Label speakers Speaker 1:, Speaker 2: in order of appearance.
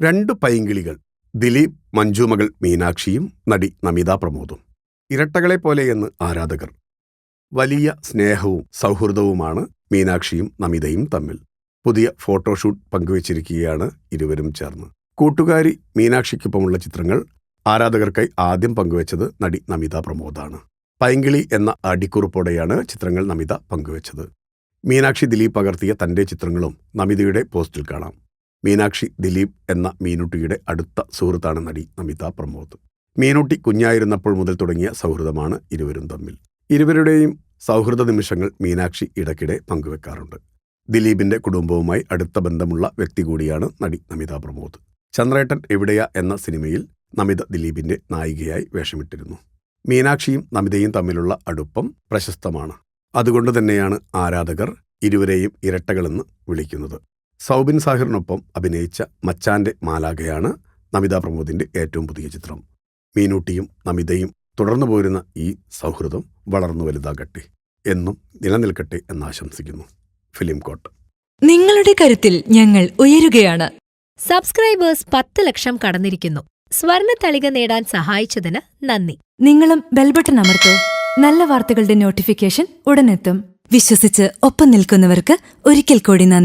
Speaker 1: രണ്ട് പൈങ്കിളികൾ ദിലീപ് മഞ്ജുമകൾ മീനാക്ഷിയും നടി നമിത പ്രമോദും. ഇരട്ടകളെ ഇരട്ടകളെപ്പോലെയെന്ന് ആരാധകർ. വലിയ സ്നേഹവും സൗഹൃദവുമാണ് മീനാക്ഷിയും നമിതയും തമ്മിൽ. പുതിയ ഫോട്ടോഷൂട്ട് പങ്കുവച്ചിരിക്കുകയാണ് ഇരുവരും ചേർന്ന്. കൂട്ടുകാരി മീനാക്ഷിക്കൊപ്പമുള്ള ചിത്രങ്ങൾ ആരാധകർക്കായി ആദ്യം പങ്കുവച്ചത് നടി നമിത പ്രമോദാണ്. പൈങ്കിളി എന്ന അടിക്കുറിപ്പോടെയാണ് ചിത്രങ്ങൾ നമിത പങ്കുവച്ചത്. മീനാക്ഷി ദിലീപ് പകർത്തിയ തന്റെ ചിത്രങ്ങളും നമിതയുടെ പോസ്റ്റിൽ കാണാം. മീനാക്ഷി ദിലീപ് എന്ന മീനുട്ടിയുടെ അടുത്ത സുഹൃത്താണ് നടി നമിത പ്രമോദ്. മീനുട്ടി കുഞ്ഞായിരുന്നപ്പോൾ മുതൽ തുടങ്ങിയ സൗഹൃദമാണ് ഇരുവരും തമ്മിൽ. ഇരുവരുടെയും സൗഹൃദ നിമിഷങ്ങൾ മീനാക്ഷി ഇടയ്ക്കിടെ പങ്കുവെക്കാറുണ്ട്. ദിലീപിന്റെ കുടുംബവുമായി അടുത്ത ബന്ധമുള്ള വ്യക്തി കൂടിയാണ് നടി നമിത പ്രമോദ്. ചന്ദ്രേട്ടൻ എവിടെയാ എന്ന സിനിമയിൽ നമിത ദിലീപിന്റെ നായികയായി വേഷമിട്ടിരുന്നു. മീനാക്ഷിയും നമിതയും തമ്മിലുള്ള അടുപ്പം പ്രശസ്തമാണ്. അതുകൊണ്ട് തന്നെയാണ് ആരാധകർ ഇരുവരെയും ഇരട്ടകളെന്ന് വിളിക്കുന്നത്. സൗബിൻ സാഹിറിനൊപ്പം അഭിനയിച്ച മച്ചാന്റെ മാലാഖയാണ് നമിത പ്രമോദിന്റെ ഏറ്റവും പുതിയ ചിത്രം. മീനൂട്ടിയും നമിതയും തുടർന്നു പോരുന്ന ഈ സൗഹൃദം വളർന്നു വലുതാകട്ടെ. എന്നും നിലനിൽക്കട്ടെ എന്നാശംസിക്കുന്നു ഫിലിം കോട്ട്.
Speaker 2: നിങ്ങളുടെ കരുത്തിൽ ഞങ്ങൾ ഉയരുകയാണ്.
Speaker 3: സബ്സ്ക്രൈബേഴ്സ് പത്ത് ലക്ഷം കടന്നിരിക്കുന്നു. സ്വർണ തളിക നേടാൻ സഹായിച്ചതിന് നന്ദി.
Speaker 2: നിങ്ങളും ബെൽബട്ടൺ അമർത്തോ. നല്ല വാർത്തകളുടെ നോട്ടിഫിക്കേഷൻ ഉടനെത്തും. വിശ്വസിച്ച് ഒപ്പം നിൽക്കുന്നവർക്ക് ഒരിക്കൽ കൂടി നന്ദി.